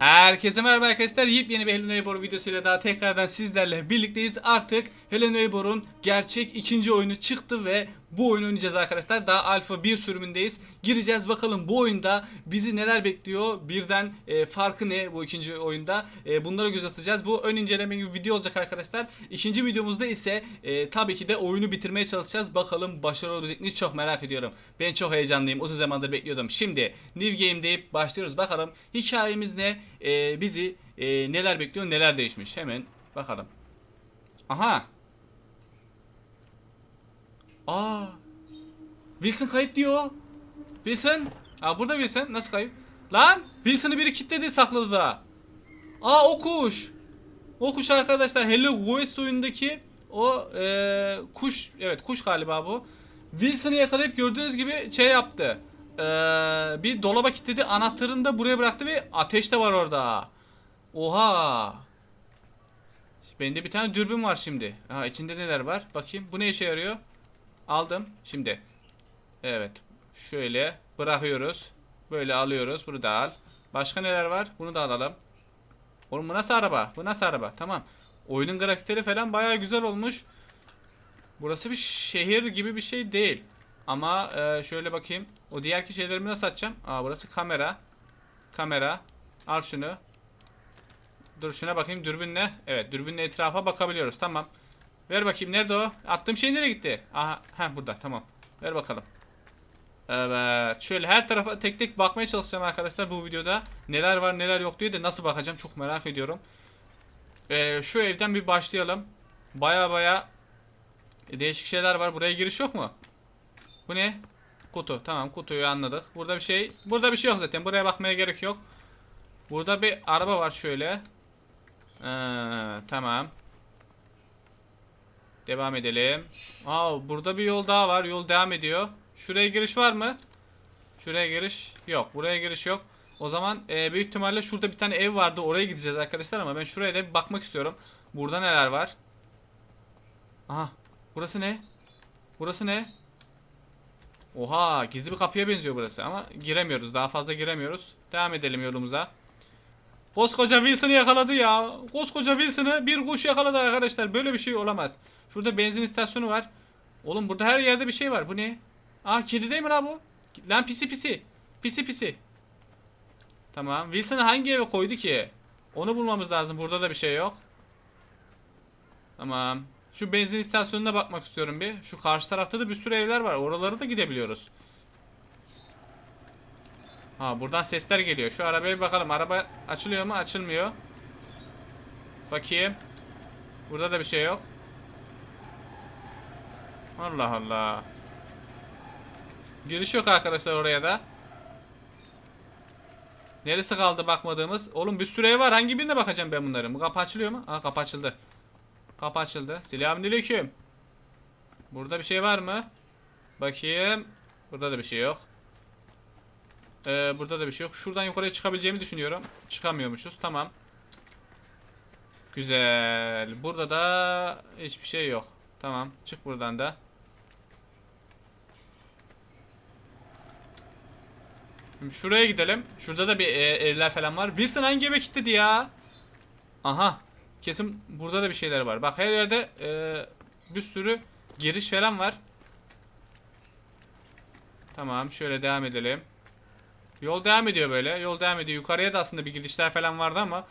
Herkese merhaba arkadaşlar. Yepyeni bir Hello Neighbor videosuyla daha tekrardan sizlerle birlikteyiz. Artık Hello Neighbor'un gerçek ikinci oyunu çıktı ve bu oyunu oynayacağız arkadaşlar. Daha alfa 1 sürümündeyiz. Gireceğiz bakalım bu oyunda bizi neler bekliyor. Birden e, farkı ne bu ikinci oyunda. E, bunlara göz atacağız. Bu ön inceleme gibi video olacak arkadaşlar. İkinci videomuzda ise e, tabii ki de oyunu bitirmeye çalışacağız. Bakalım başarılı olabilecek miyiz çok merak ediyorum. Ben çok heyecanlıyım. Uzun zamandır bekliyordum. Şimdi New Game deyip başlıyoruz. Bakalım hikayemiz ne? E, bizi e, neler bekliyor? Neler değişmiş? Hemen bakalım. Aha. Aa. Wilson kayıp diyor. Wilson. Aa burada Wilson. Nasıl kayıp? Lan Wilson'ı biri kilitledi sakladı da. Aa o kuş. O kuş arkadaşlar Hello West oyundaki o e, kuş evet kuş galiba bu. Wilson'ı yakalayıp gördüğünüz gibi şey yaptı. E, bir dolaba kilitledi anahtarını da buraya bıraktı ve ateş de var orada. Oha. Bende bir tane dürbün var şimdi. Ha içinde neler var? Bakayım. Bu ne işe yarıyor? Aldım. Şimdi. Evet. Şöyle bırakıyoruz. Böyle alıyoruz. Bunu da al. Başka neler var? Bunu da alalım. Oğlum bu nasıl araba? Bu nasıl araba? Tamam. Oyunun grafikleri falan bayağı güzel olmuş. Burası bir şehir gibi bir şey değil. Ama e, şöyle bakayım. O diğerki şeylerimi nasıl açacağım? Aa burası kamera. Kamera. Al şunu. Dur şuna bakayım dürbünle. Evet dürbünle etrafa bakabiliyoruz. Tamam. Ver bakayım nerede o? Attığım şey nereye gitti? Aha ha burada tamam. Ver bakalım. Evet. Şöyle her tarafa tek tek bakmaya çalışacağım arkadaşlar bu videoda. Neler var neler yok diye de nasıl bakacağım çok merak ediyorum. Ee, şu evden bir başlayalım. Baya baya değişik şeyler var. Buraya giriş yok mu? Bu ne? Kutu. Tamam kutuyu anladık. Burada bir şey. Burada bir şey yok zaten. Buraya bakmaya gerek yok. Burada bir araba var şöyle. Ee, tamam. Devam edelim. Aa burada bir yol daha var. Yol devam ediyor. Şuraya giriş var mı? Şuraya giriş yok. Buraya giriş yok. O zaman e, büyük ihtimalle şurada bir tane ev vardı. Oraya gideceğiz arkadaşlar ama ben şuraya da bir bakmak istiyorum. Burada neler var? Aha. Burası ne? Burası ne? Oha gizli bir kapıya benziyor burası ama giremiyoruz. Daha fazla giremiyoruz. Devam edelim yolumuza. Koskoca Wilson'ı yakaladı ya. Koskoca Wilson'ı bir kuş yakaladı arkadaşlar. Böyle bir şey olamaz. Şurada benzin istasyonu var. Oğlum burada her yerde bir şey var. Bu ne? Aa kedi değil mi lan bu? Lan pisi pisi. Pisi pisi. Tamam. Wilson'ı hangi eve koydu ki? Onu bulmamız lazım. Burada da bir şey yok. Tamam. Şu benzin istasyonuna bakmak istiyorum bir. Şu karşı tarafta da bir sürü evler var. Oralara da gidebiliyoruz. Ha buradan sesler geliyor. Şu arabaya bir bakalım. Araba açılıyor mu? Açılmıyor. Bakayım. Burada da bir şey yok. Allah Allah. Giriş yok arkadaşlar oraya da. Neresi kaldı bakmadığımız? Oğlum bir sürü ev var. Hangi birine bakacağım ben bunların? Bu kapı açılıyor mu? Aa kapı açıldı. Kapı açıldı. Selamünaleyküm. Burada bir şey var mı? Bakayım. Burada da bir şey yok. Ee, burada da bir şey yok. Şuradan yukarıya çıkabileceğimi düşünüyorum. Çıkamıyormuşuz. Tamam. Güzel. Burada da hiçbir şey yok. Tamam. Çık buradan da. Şimdi şuraya gidelim. Şurada da bir e, evler falan var. Wilson hangi eve kilitledi ya? Aha. Kesin burada da bir şeyler var. Bak her yerde e, bir sürü giriş falan var. Tamam. Şöyle devam edelim. Yol devam ediyor böyle. Yol devam ediyor. Yukarıya da aslında bir gidişler falan vardı ama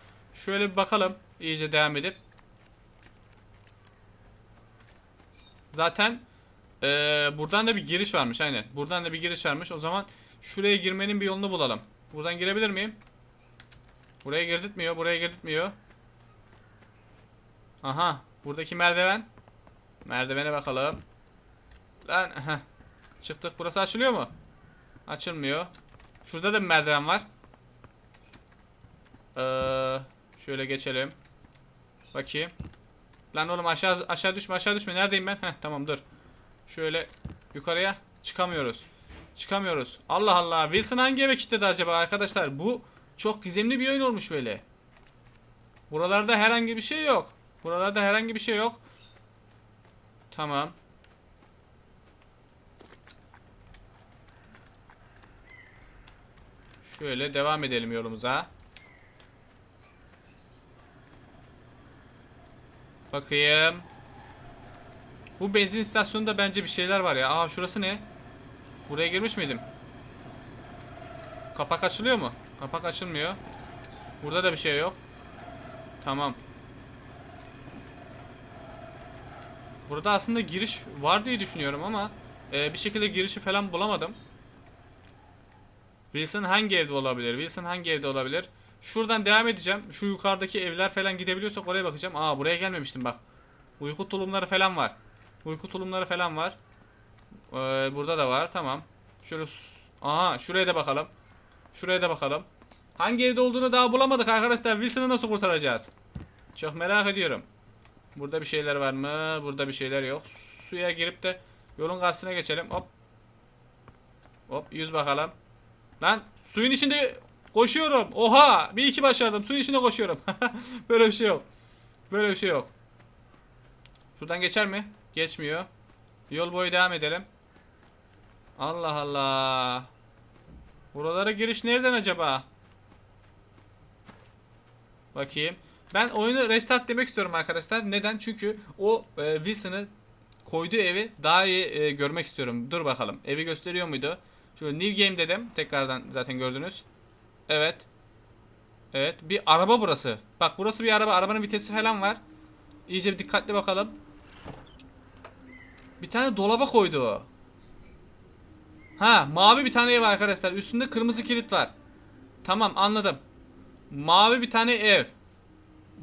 şöyle bir bakalım. iyice devam edip. Zaten e, buradan da bir giriş varmış. Aynen. Buradan da bir giriş varmış. O zaman şuraya girmenin bir yolunu bulalım. Buradan girebilir miyim? Buraya girdirtmiyor. Buraya girdirtmiyor. Aha. Buradaki merdiven. Merdivene bakalım. Lan. heh. Çıktık. Burası açılıyor mu? Açılmıyor. Şurada da bir merdiven var. Ee, şöyle geçelim. Bakayım. Lan oğlum aşağı aşağı düşme aşağı düşme. Neredeyim ben? Heh tamam dur. Şöyle yukarıya çıkamıyoruz. Çıkamıyoruz. Allah Allah. Wilson hangi eve kilitledi acaba arkadaşlar? Bu çok gizemli bir oyun olmuş böyle. Buralarda herhangi bir şey yok. Buralarda herhangi bir şey yok. Tamam. Şöyle devam edelim yolumuza. Bakayım. Bu benzin istasyonunda bence bir şeyler var ya. Aa şurası ne? Buraya girmiş miydim? Kapak açılıyor mu? Kapak açılmıyor. Burada da bir şey yok. Tamam. Burada aslında giriş var diye düşünüyorum ama e, bir şekilde girişi falan bulamadım. Wilson hangi evde olabilir? Wilson hangi evde olabilir? Şuradan devam edeceğim. Şu yukarıdaki evler falan gidebiliyorsak oraya bakacağım. Aa buraya gelmemiştim bak. Uyku tulumları falan var. Uyku tulumları falan var. Ee, burada da var. Tamam. Şöyle Aha şuraya da bakalım. Şuraya da bakalım. Hangi evde olduğunu daha bulamadık arkadaşlar. Wilson'ı nasıl kurtaracağız? Çok merak ediyorum. Burada bir şeyler var mı? Burada bir şeyler yok. Suya girip de yolun karşısına geçelim. Hop. Hop yüz bakalım. Lan suyun içinde koşuyorum. Oha! Bir iki başardım. Suyun içinde koşuyorum. Böyle bir şey yok. Böyle bir şey yok. Şuradan geçer mi? Geçmiyor. Yol boyu devam edelim. Allah Allah. Buralara giriş nereden acaba? Bakayım. Ben oyunu restart demek istiyorum arkadaşlar. Neden? Çünkü o e, Wilson'ı koyduğu evi daha iyi e, görmek istiyorum. Dur bakalım. Evi gösteriyor muydu? Şöyle new game dedim. Tekrardan zaten gördünüz. Evet. Evet. Bir araba burası. Bak burası bir araba. Arabanın vitesi falan var. İyice bir dikkatli bakalım. Bir tane dolaba koydu o. Ha mavi bir tane ev arkadaşlar. Üstünde kırmızı kilit var. Tamam anladım. Mavi bir tane ev.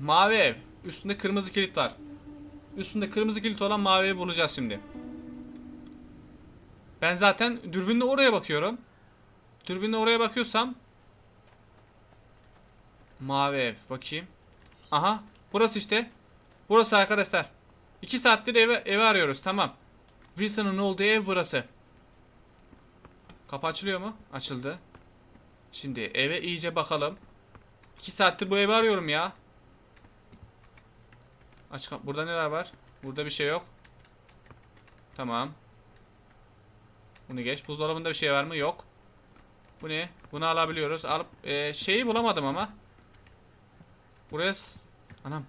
Mavi ev. Üstünde kırmızı kilit var. Üstünde kırmızı kilit olan mavi evi bulacağız şimdi. Ben zaten dürbünle oraya bakıyorum. Dürbünle oraya bakıyorsam Mavi ev. Bakayım. Aha. Burası işte. Burası arkadaşlar. 2 saattir evi, evi arıyoruz. Tamam. Wilson'ın olduğu ev burası. Kapı açılıyor mu? Açıldı. Şimdi eve iyice bakalım. 2 saattir bu evi arıyorum ya. Aç Burada neler var? Burada bir şey yok. Tamam. Bunu geç. Buzdolabında bir şey var mı? Yok. Bu ne? Bunu alabiliyoruz. Alıp e, şeyi bulamadım ama. Buraya anam.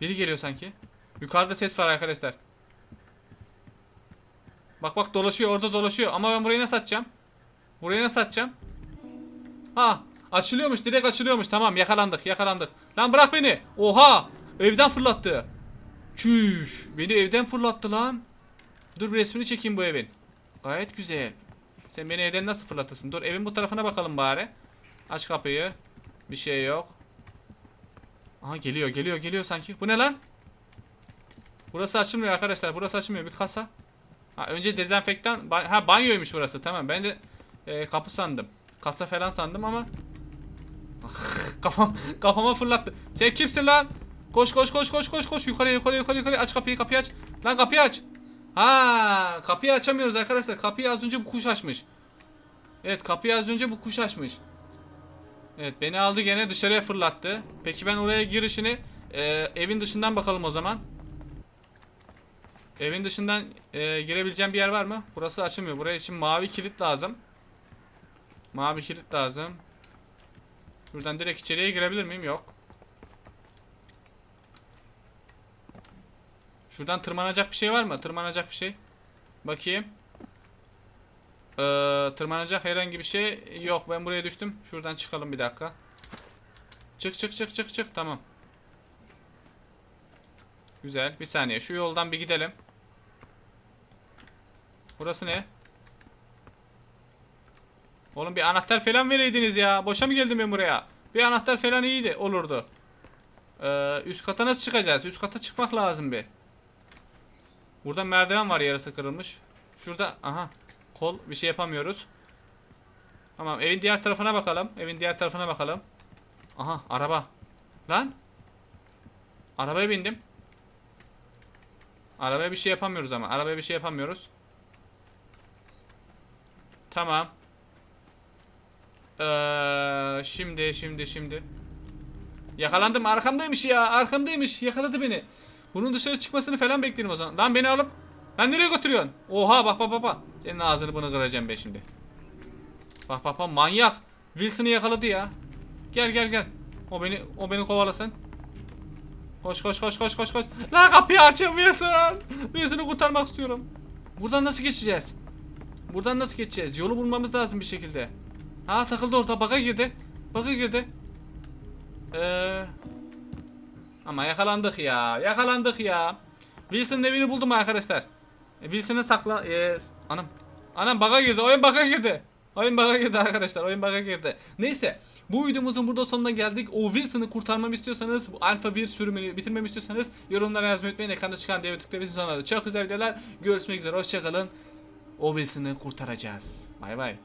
Biri geliyor sanki. Yukarıda ses var arkadaşlar. Bak bak dolaşıyor orada dolaşıyor ama ben burayı nasıl açacağım? Burayı nasıl açacağım? Ha açılıyormuş direkt açılıyormuş tamam yakalandık yakalandık. Lan bırak beni. Oha evden fırlattı. Çüş beni evden fırlattı lan. Dur bir resmini çekeyim bu evin. Gayet güzel. Sen beni evden nasıl fırlatırsın? Dur evin bu tarafına bakalım bari. Aç kapıyı. Bir şey yok. Aha geliyor geliyor geliyor sanki. Bu ne lan? Burası açılmıyor arkadaşlar. Burası açılmıyor. Bir kasa. Ha, önce dezenfektan. ba- Ha banyoymuş burası. Tamam. Ben de e, kapı sandım. Kasa falan sandım ama. Kafam, kafama fırlattı. Sen kimsin lan? Koş koş koş koş koş koş. Yukarıya yukarıya yukarıya yukarıya. Aç kapıyı kapıyı aç. Lan kapıyı aç. Ha kapıyı açamıyoruz arkadaşlar. Kapıyı az önce bu kuş açmış. Evet kapıyı az önce bu kuş açmış. Evet beni aldı gene dışarıya fırlattı. Peki ben oraya girişini e, evin dışından bakalım o zaman. Evin dışından e, girebileceğim bir yer var mı? Burası açılmıyor. Buraya için mavi kilit lazım. Mavi kilit lazım. Buradan direkt içeriye girebilir miyim? Yok. Şuradan tırmanacak bir şey var mı? Tırmanacak bir şey. Bakayım. Ee, tırmanacak herhangi bir şey yok. Ben buraya düştüm. Şuradan çıkalım bir dakika. Çık çık çık çık çık. Tamam. Güzel. Bir saniye. Şu yoldan bir gidelim. Burası ne? Oğlum bir anahtar falan vereydiniz ya. Boşa mı geldim ben buraya? Bir anahtar falan iyiydi. Olurdu. Ee, üst kata nasıl çıkacağız? Üst kata çıkmak lazım bir. Burada merdiven var yarısı kırılmış. Şurada aha kol bir şey yapamıyoruz. Tamam evin diğer tarafına bakalım. Evin diğer tarafına bakalım. Aha araba. Lan. Arabaya bindim. Arabaya bir şey yapamıyoruz ama. Arabaya bir şey yapamıyoruz. Tamam. Ee, şimdi şimdi şimdi. Yakalandım arkamdaymış ya arkamdaymış yakaladı beni. Bunun dışarı çıkmasını falan beklerim o zaman. Lan beni alıp lan nereye götürüyorsun? Oha bak bak bak. Senin ağzını bunu kıracağım ben şimdi. Bak bak bak manyak. Wilson'ı yakaladı ya. Gel gel gel. O beni o beni kovalasın. Koş koş koş koş koş koş. La kapıyı açamıyorsun. Wilson'ı kurtarmak istiyorum. Buradan nasıl geçeceğiz? Buradan nasıl geçeceğiz? Yolu bulmamız lazım bir şekilde. Ha takıldı orada. Baka girdi. Baka girdi. Eee... Ama yakalandık ya. Yakalandık ya. Wilson'ın evini buldum arkadaşlar. E, sakla... E, anam. Anam baka girdi. Oyun baka girdi. Oyun baka girdi arkadaşlar. Oyun baka girdi. Neyse. Bu videomuzun burada sonuna geldik. O Wilson'ı kurtarmamı istiyorsanız, bu Alpha 1 sürümünü bitirmemi istiyorsanız yorumlara yazmayı unutmayın. Ekranda çıkan diye tıklayabilirsiniz sonra da. Çok güzel videolar. Görüşmek üzere. Hoşçakalın. O Wilson'ı kurtaracağız. Bay bay.